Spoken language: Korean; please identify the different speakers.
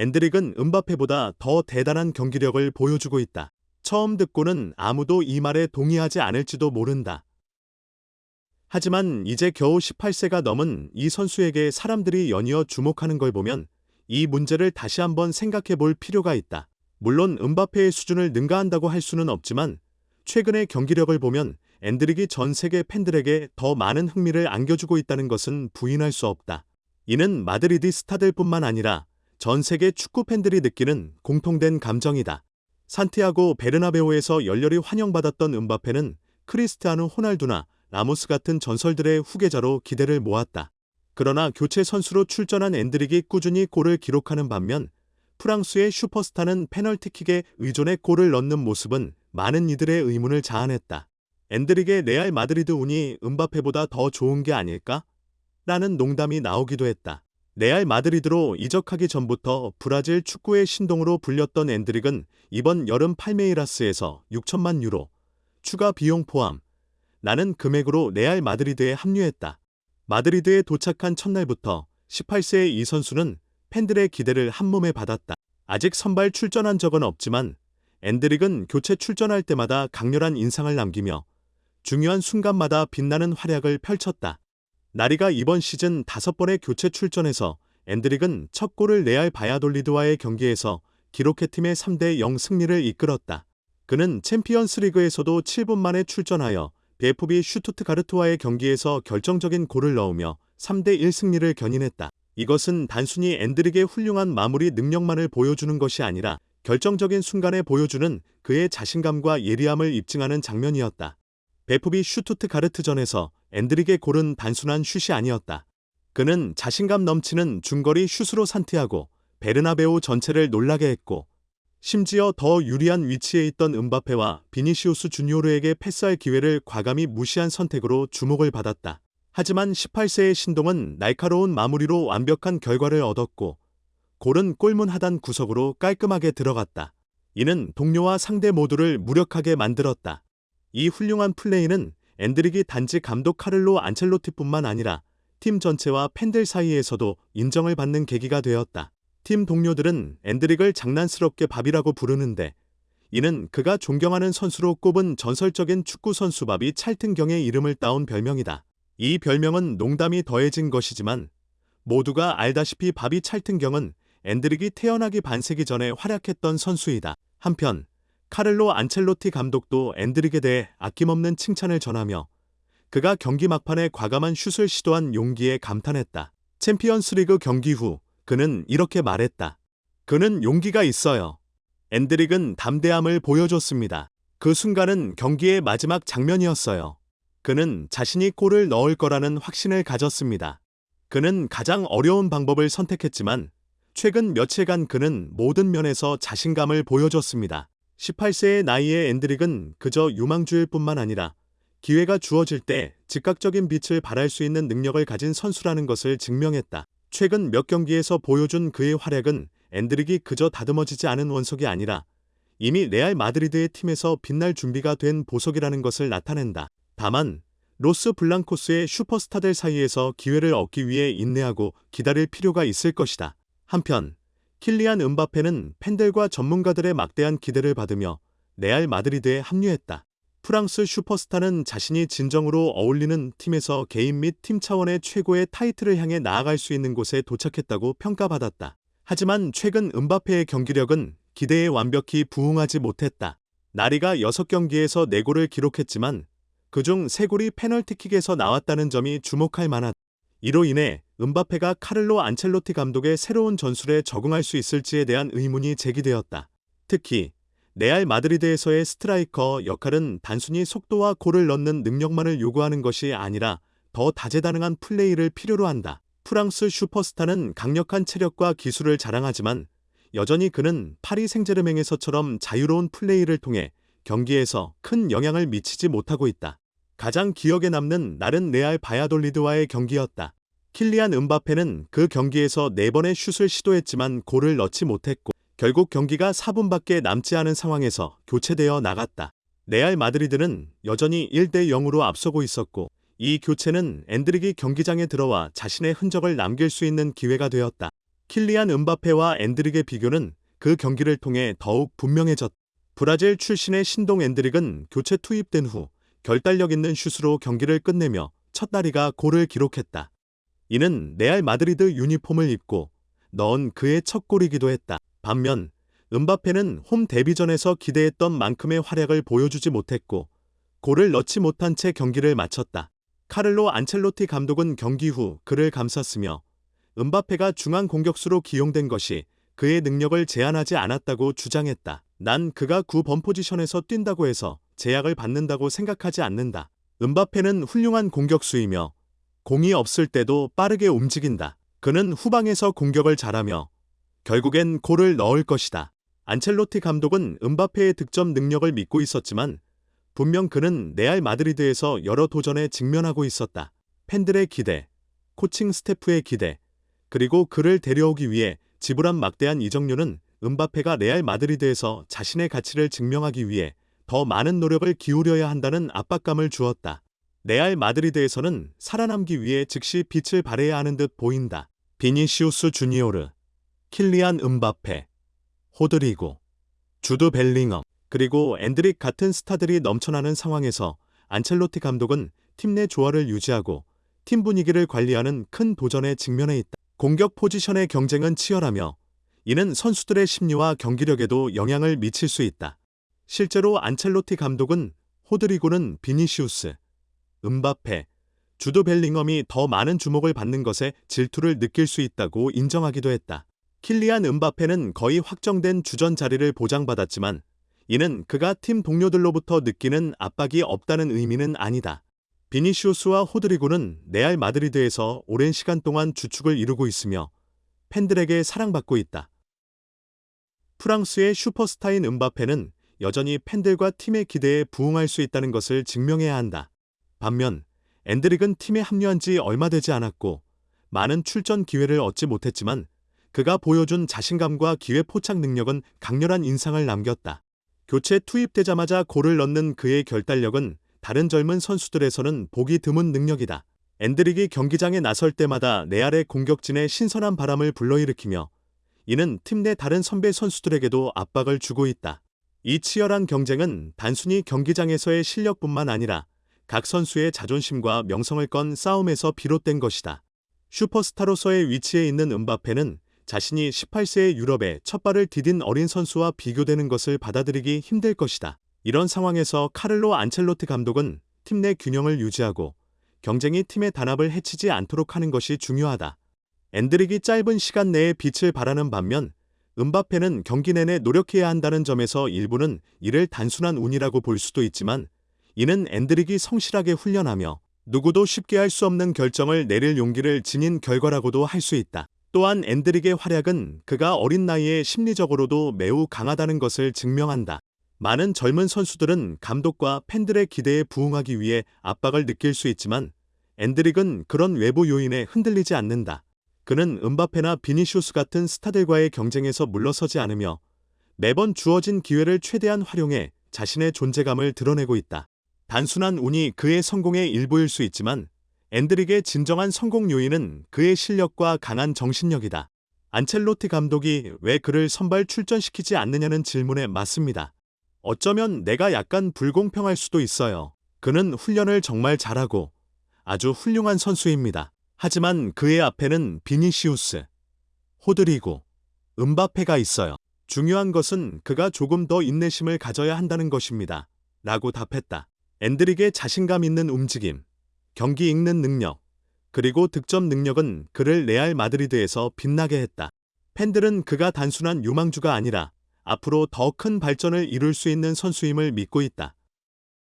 Speaker 1: 엔드릭은 은바페보다 더 대단한 경기력을 보여주고 있다. 처음 듣고는 아무도 이 말에 동의하지 않을지도 모른다. 하지만 이제 겨우 18세가 넘은 이 선수에게 사람들이 연이어 주목하는 걸 보면 이 문제를 다시 한번 생각해 볼 필요가 있다. 물론 은바페의 수준을 능가한다고 할 수는 없지만 최근의 경기력을 보면 엔드릭이 전 세계 팬들에게 더 많은 흥미를 안겨주고 있다는 것은 부인할 수 없다. 이는 마드리드 스타들뿐만 아니라 전 세계 축구 팬들이 느끼는 공통된 감정이다. 산티아고 베르나베오에서 열렬히 환영받았던 은바페는 크리스티아누 호날두나 라모스 같은 전설들의 후계자로 기대를 모았다. 그러나 교체 선수로 출전한 엔드릭이 꾸준히 골을 기록하는 반면 프랑스의 슈퍼스타는 페널티킥에 의존해 골을 넣는 모습은 많은 이들의 의문을 자아냈다. 엔드릭의 레알 마드리드 운이 은바페보다 더 좋은 게 아닐까? 라는 농담이 나오기도 했다. 레알 마드리드로 이적하기 전부터 브라질 축구의 신동으로 불렸던 엔드릭은 이번 여름 팔메이라스에서 6천만 유로, 추가 비용 포함, 나는 금액으로 레알 마드리드에 합류했다. 마드리드에 도착한 첫날부터 18세의 이 선수는 팬들의 기대를 한몸에 받았다. 아직 선발 출전한 적은 없지만 엔드릭은 교체 출전할 때마다 강렬한 인상을 남기며 중요한 순간마다 빛나는 활약을 펼쳤다. 나리가 이번 시즌 다섯 번의 교체 출전에서 엔드릭은 첫 골을 레알 바야돌리드와의 경기에서 기록해 팀의 3대 0 승리를 이끌었다. 그는 챔피언스 리그에서도 7분 만에 출전하여 BFB 슈투트가르트와의 경기에서 결정적인 골을 넣으며 3대 1 승리를 견인했다. 이것은 단순히 엔드릭의 훌륭한 마무리 능력만을 보여주는 것이 아니라 결정적인 순간에 보여주는 그의 자신감과 예리함을 입증하는 장면이었다. 베프비 슈투트가르트전에서 엔드릭의 골은 단순한 슛이 아니었다. 그는 자신감 넘치는 중거리 슛으로 산티하고 베르나베오 전체를 놀라게 했고 심지어 더 유리한 위치에 있던 은바페와 비니시우스 주니오르에게 패스할 기회를 과감히 무시한 선택으로 주목을 받았다. 하지만 18세의 신동은 날카로운 마무리로 완벽한 결과를 얻었고 골은 골문 하단 구석으로 깔끔하게 들어갔다. 이는 동료와 상대 모두를 무력하게 만들었다. 이 훌륭한 플레이는 엔드릭이 단지 감독 카를로 안첼로티뿐만 아니라 팀 전체와 팬들 사이에서도 인정을 받는 계기가 되었다. 팀 동료들은 엔드릭을 장난스럽게 밥이라고 부르는데 이는 그가 존경하는 선수로 꼽은 전설적인 축구 선수 밥이 찰튼경의 이름을 따온 별명이다. 이 별명은 농담이 더해진 것이지만 모두가 알다시피 바비 찰튼경은 엔드릭이 태어나기 반세기 전에 활약했던 선수이다. 한편 카를로 안첼로티 감독도 엔드릭에 대해 아낌없는 칭찬을 전하며 그가 경기 막판에 과감한 슛을 시도한 용기에 감탄했다. 챔피언스리그 경기 후 그는 이렇게 말했다. 그는 용기가 있어요. 엔드릭은 담대함을 보여줬습니다. 그 순간은 경기의 마지막 장면이었어요. 그는 자신이 골을 넣을 거라는 확신을 가졌습니다. 그는 가장 어려운 방법을 선택했지만 최근 며칠간 그는 모든 면에서 자신감을 보여줬습니다. 18세의 나이의 엔드릭은 그저 유망주일 뿐만 아니라 기회가 주어질 때 즉각적인 빛을 발할 수 있는 능력을 가진 선수라는 것을 증명했다. 최근 몇 경기에서 보여준 그의 활약은 엔드릭이 그저 다듬어지지 않은 원석이 아니라 이미 레알 마드리드의 팀에서 빛날 준비가 된 보석이라는 것을 나타낸다. 다만 로스 블랑코스의 슈퍼스타들 사이에서 기회를 얻기 위해 인내하고 기다릴 필요가 있을 것이다. 한편 킬리안 은바페는 팬들과 전문가들의 막대한 기대를 받으며 레알 마드리드에 합류했다. 프랑스 슈퍼스타는 자신이 진정으로 어울리는 팀에서 개인 및 팀 차원의 최고의 타이틀을 향해 나아갈 수 있는 곳에 도착했다고 평가받았다. 하지만 최근 은바페의 경기력은 기대에 완벽히 부응하지 못했다. 나리가 6경기에서 4골을 기록했지만 그중 3골이 페널티킥에서 나왔다는 점이 주목할 만하다. 이로 인해 은바페가 카를로 안첼로티 감독의 새로운 전술에 적응할 수 있을지에 대한 의문이 제기되었다. 특히 레알 마드리드에서의 스트라이커 역할은 단순히 속도와 골을 넣는 능력만을 요구하는 것이 아니라 더 다재다능한 플레이를 필요로 한다. 프랑스 슈퍼스타는 강력한 체력과 기술을 자랑하지만 여전히 그는 파리 생제르맹에서처럼 자유로운 플레이를 통해 경기에서 큰 영향을 미치지 못하고 있다. 가장 기억에 남는 날은 레알 바야돌리드와의 경기였다. 킬리안 은바페는 그 경기에서 4번의 슛을 시도했지만 골을 넣지 못했고 결국 경기가 4분밖에 남지 않은 상황에서 교체되어 나갔다. 레알 마드리드는 여전히 1대 0으로 앞서고 있었고 이 교체는 엔드릭이 경기장에 들어와 자신의 흔적을 남길 수 있는 기회가 되었다. 킬리안 은바페와 엔드릭의 비교는 그 경기를 통해 더욱 분명해졌다. 브라질 출신의 신동 엔드릭은 교체 투입된 후 결단력 있는 슛으로 경기를 끝내며 첫 다리가 골을 기록했다. 이는 레알 마드리드 유니폼을 입고 넣은 그의 첫 골이기도 했다. 반면 은바페는 홈 데뷔전에서 기대했던 만큼의 활약을 보여주지 못했고 골을 넣지 못한 채 경기를 마쳤다. 카를로 안첼로티 감독은 경기 후 그를 감쌌으며 은바페가 중앙 공격수로 기용된 것이 그의 능력을 제한하지 않았다고 주장했다. 난 그가 9번 포지션에서 뛴다고 해서 제약을 받는다고 생각하지 않는다. 은바페는 훌륭한 공격수이며 공이 없을 때도 빠르게 움직인다. 그는 후방에서 공격을 잘하며 결국엔 골을 넣을 것이다. 안첼로티 감독은 은바페의 득점 능력을 믿고 있었지만 분명 그는 레알 마드리드에서 여러 도전에 직면하고 있었다. 팬들의 기대, 코칭 스태프의 기대, 그리고 그를 데려오기 위해 지불한 막대한 이적료는 은바페가 레알 마드리드에서 자신의 가치를 증명하기 위해 더 많은 노력을 기울여야 한다는 압박감을 주었다. 레알 마드리드에서는 살아남기 위해 즉시 빛을 발해야 하는 듯 보인다. 비니시우스 주니오르, 킬리안 은바페, 호드리고, 주드 벨링엄, 그리고 앤드릭 같은 스타들이 넘쳐나는 상황에서 안첼로티 감독은 팀 내 조화를 유지하고 팀 분위기를 관리하는 큰 도전에 직면해 있다. 공격 포지션의 경쟁은 치열하며 이는 선수들의 심리와 경기력에도 영향을 미칠 수 있다. 실제로 안첼로티 감독은 호드리고는 비니시우스, 은바페, 주도 벨링엄이 더 많은 주목을 받는 것에 질투를 느낄 수 있다고 인정하기도 했다. 킬리안 은바페는 거의 확정된 주전 자리를 보장받았지만 이는 그가 팀 동료들로부터 느끼는 압박이 없다는 의미는 아니다. 비니시우스와 호드리고는 레알 마드리드에서 오랜 시간 동안 주축을 이루고 있으며 팬들에게 사랑받고 있다. 프랑스의 슈퍼스타인 은바페는 여전히 팬들과 팀의 기대에 부응할 수 있다는 것을 증명해야 한다. 반면 앤드릭은 팀에 합류한 지 얼마 되지 않았고 많은 출전 기회를 얻지 못했지만 그가 보여준 자신감과 기회 포착 능력은 강렬한 인상을 남겼다. 교체 투입되자마자 골을 넣는 그의 결단력은 다른 젊은 선수들에서는 보기 드문 능력이다. 앤드릭이 경기장에 나설 때마다 레알의 공격진에 신선한 바람을 불러일으키며 이는 팀 내 다른 선배 선수들에게도 압박을 주고 있다. 이 치열한 경쟁은 단순히 경기장에서의 실력뿐만 아니라 각 선수의 자존심과 명성을 건 싸움에서 비롯된 것이다. 슈퍼스타로서의 위치에 있는 은바페는 자신이 18세의 유럽에 첫 발을 디딘 어린 선수와 비교되는 것을 받아들이기 힘들 것이다. 이런 상황에서 카를로 안첼로티 감독은 팀 내 균형을 유지하고 경쟁이 팀의 단합을 해치지 않도록 하는 것이 중요하다. 앤드릭이 짧은 시간 내에 빛을 발하는 반면 은바페는 경기 내내 노력해야 한다는 점에서 일부는 이를 단순한 운이라고 볼 수도 있지만 이는 앤드릭이 성실하게 훈련하며 누구도 쉽게 할 수 없는 결정을 내릴 용기를 지닌 결과라고도 할 수 있다. 또한 앤드릭의 활약은 그가 어린 나이에 심리적으로도 매우 강하다는 것을 증명한다. 많은 젊은 선수들은 감독과 팬들의 기대에 부응하기 위해 압박을 느낄 수 있지만 앤드릭은 그런 외부 요인에 흔들리지 않는다. 그는 은바페나 비니슈스 같은 스타들과의 경쟁에서 물러서지 않으며 매번 주어진 기회를 최대한 활용해 자신의 존재감을 드러내고 있다. 단순한 운이 그의 성공의 일부일 수 있지만 앤드릭의 진정한 성공 요인은 그의 실력과 강한 정신력이다. 안첼로티 감독이 왜 그를 선발 출전시키지 않느냐는 질문에 맞습니다. 어쩌면 내가 약간 불공평할 수도 있어요. 그는 훈련을 정말 잘하고 아주 훌륭한 선수입니다. 하지만 그의 앞에는 비니시우스, 호드리고, 은바페가 있어요. 중요한 것은 그가 조금 더 인내심을 가져야 한다는 것입니다. 라고 답했다. 앤드릭의 자신감 있는 움직임, 경기 읽는 능력, 그리고 득점 능력은 그를 레알 마드리드에서 빛나게 했다. 팬들은 그가 단순한 유망주가 아니라 앞으로 더 큰 발전을 이룰 수 있는 선수임을 믿고 있다.